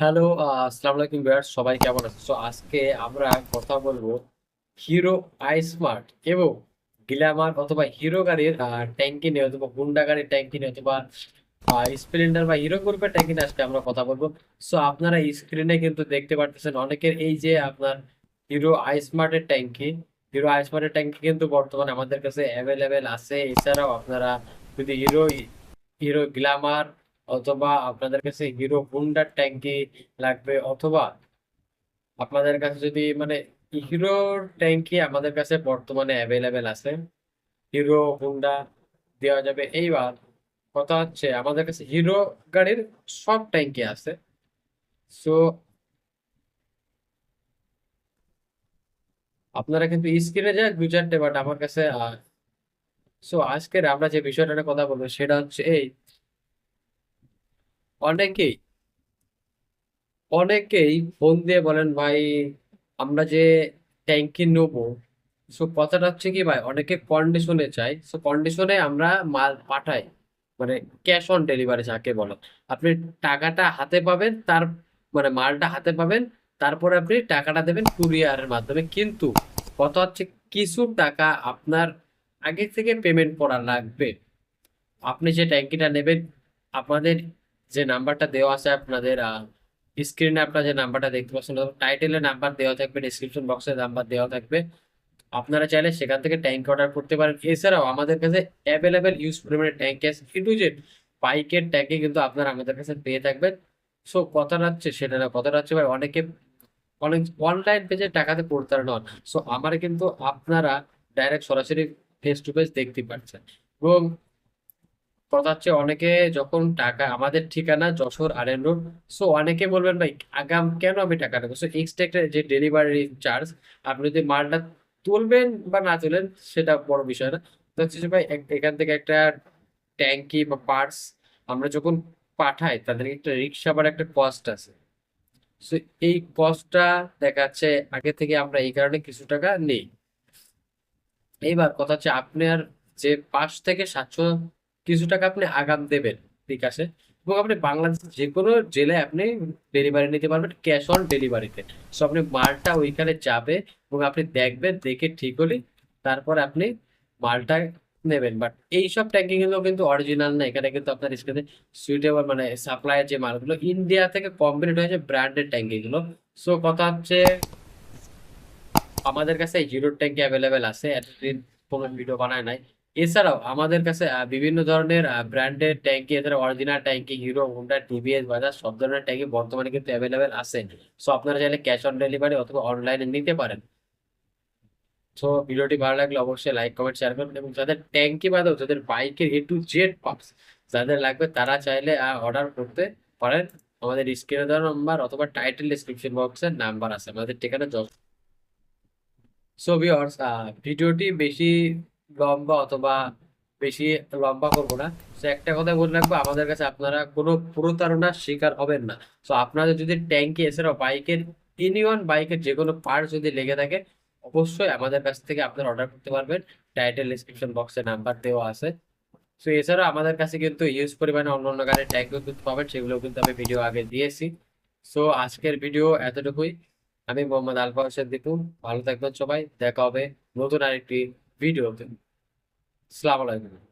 Hello আসসালামু আলাইকুম viewers সবাই কেমন আছে সো আজকে আমরা কথা বলব হিরো আই স্মার্ট এবং গ্ল্যামার অথবা হিরো গাড়ির ট্যাঙ্কি নিয়ে অথবা হুন্ডা গাড়ির ট্যাঙ্কি নিয়ে অথবা স্প্লেন্ডার বা হিরো গ্রুপের ট্যাঙ্কি নিয়ে আজকে আমরা কথা বলব। সো আপনারা স্ক্রিনে কিন্তু দেখতে পারতেছেন অনেকের এই যে আপনার হিরো আই স্মার্টের ট্যাঙ্কি হিরো আই স্মার্টের ট্যাঙ্কি কিন্তু বর্তমানে আমাদের কাছে অ্যাভেলেবেল আছে। এছাড়াও আপনারা যদি হিরো হিরো গ্ল্যামার অথবা আপনাদের কাছে হিরো হুন্ডার ট্যাঙ্কি লাগবে, অথবা আপনাদের কাছে যদি মানে হিরোর ট্যাঙ্কি আমাদের কাছে বর্তমানে অ্যাভেলেবেল আছে, হিরো হুন্ডা দেওয়া যাবে। এইবার কথা হচ্ছে আমাদের কাছে হিরো গাড়ির সব ট্যাঙ্কি আছে। সো আপনারা কিন্তু স্ক্রিনে যায় দু চারটে বাট আমার কাছে সো আজকের আমরা যে বিষয়টা কথা বলব, সেটা হচ্ছে এই অনেকেই অনেকেই ফোন দিয়ে বলেন, ভাই, আমরা যে ট্যাঙ্কি নেব। সো কথাটা হচ্ছে কি ভাই, অনেকে কন্ডিশনে চাই সো কন্ডিশনে আমরা মাল পাঠাই। মানে ক্যাশ অন ডেলিভারি যাকে বলো। আপনি টাকাটা হাতে পাবেন, তার মানে মালটা হাতে পাবেন, তারপরে আপনি টাকাটা দেবেন কুরিয়ারের মাধ্যমে। কিন্তু কথা হচ্ছে কিছু টাকা আপনার আগে থেকে পেমেন্ট করা লাগবে। আপনি যে ট্যাঙ্কিটা নেবেন, আপনাদের যে নাম্বারটা দেওয়া আছে আপনাদের স্ক্রিনে আপনার যে নাম্বারটা দেখতে পাচ্ছেন টাইটেলে নাম্বার দেওয়া থাকবে ডিসক্রিপশন বক্সে নাম্বার দেওয়া থাকবে। আপনারা চাইলে সেখান থেকে ট্যাঙ্ক অর্ডার করতে পারেন। এছাড়াও আমাদের কাছে অ্যাভেলেবেল ইউজ পরিমাণে ট্যাঙ্ক আছে। কিন্তু যে বাইকের ট্যাঙ্কে কিন্তু আপনারা আমাদের কাছে পেয়ে থাকবেন। সো কথাটা হচ্ছে সেটা না কথাটা হচ্ছে ভাই, অনেকে অনেক অনলাইন পেজে টাকাতে প্রতারণা হন সো আমার কিন্তু আপনারা ডাইরেক্ট সরাসরি ফেস টু ফেস দেখতে পাচ্ছেন এবং কথা হচ্ছে অনেকে যখন টাকা, আমাদের ঠিকানা Jashore R N road so অনেকে বলবেন, ভাই, আগাম, কেন আমি টাকা নেব? সো এক্সট্রা একটা যে ডেলিভারি চার্জ আপনি যদি মালটা তুলবেন বা না তুলেন, সেটা বড় বিষয় না। তো হচ্ছে যে, ভাই এখান থেকে একটা ট্যাঙ্কি বা পার্স আমরা যখন পাঠাই, তাদের একটা রিক্সা ভাড়া একটা কস্ট আছে। সো এই কস্টটা দেখা যাচ্ছে আগে থেকে আমরা এই কারণে কিছু টাকা নেই। এইবার কথা হচ্ছে আপনার যে পাঁচ থেকে সাতশো কিছু টাকা আপনি আগাম দেবেন বিকাশে এবং আপনি বাংলাদেশের যে কোনো জেলায় আপনি ডেলিভারি নিতে পারবেন ক্যাশ অন ডেলিভারিতে সো আপনি মালটা ওইখানে যাবে এবং আপনি দেখবেন, দেখে ঠিক হলে তারপর আপনি মালটা নেবেন। বাট এইসব ট্যাঙ্কি গুলো কিন্তু অরিজিনাল না। এখানে কিন্তু আপনার স্ক্রিনে সুইটেবল মানে সাপ্লাইয়ের যে মালগুলো ইন্ডিয়া থেকে কম্বিনেট হয়েছে ব্র্যান্ডেড ট্যাঙ্কি গুলো সো কথা হচ্ছে আমাদের কাছে হিরোর ট্যাঙ্কি অ্যাভেলেবেল আছে। এতদিন কোনো ভিডিও বানায় নাই। এছাড়াও আমাদের কাছে বিভিন্ন ধরনের ব্র্যান্ডের ট্যাঙ্কি এছাড়া অরিজিনাল ট্যাঙ্কি হিরো হোন্ডা টিভিএস বাজাজ সব ধরনের ট্যাঙ্কি বর্তমানে কিন্তু অ্যাভেলেবেল আছে। সো আপনারা চাইলে ক্যাশ অন ডেলিভারি অথবা অনলাইনে নিতে পারেন। সো ভিডিওটি ভালো লাগলে অবশ্যই লাইক কমেন্ট শেয়ার করবেন এবং যাদের ট্যাঙ্কি বাদেও যাদের বাইকের এ টু জেড পার্টস যাদের লাগবে, তারা চাইলে অর্ডার করতে পারেন। আমাদের স্ক্রিনে দেওয়া নাম্বার অথবা টাইটেল ডিসক্রিপশন বক্সের নাম্বার আছে। আমাদের ঠিকানা সো ভিউয়ার্স ভিডিওটি বেশি লম্বা অথবা বেশি লম্বা করব না। সো একটা কথা বলে রাখব, আমাদের কাছে আপনারা কোনো প্রতারণার শিকার হবেন না। সো আপনাদের যদি ট্যাঙ্কি, এছাড়াও বাইকের এনি ওয়ান বাইকের যে কোনো পার্ট যদি লেগে থাকে, অবশ্যই আমাদের কাছ থেকে আপনারা অর্ডার করতে পারবেন। টাইটেল ডিসক্রিপশন বক্সে নাম্বার দেওয়া আছে। সো এছাড়াও আমাদের কাছে কিন্তু ইউজ পরিমাণে অন্য অন্য গাড়ির ট্যাঙ্কও কিন্তু পাবেন সেগুলো কিন্তু আমি ভিডিও আগে দিয়েছি। সো আজকের ভিডিও এতটুকুই। আমি মোহাম্মদ আলফা হোসেন দীপু ভালো থাকবেন সবাই, দেখা হবে নতুন আরেকটি ভিডিওতে আসসালামু আলাইকুম।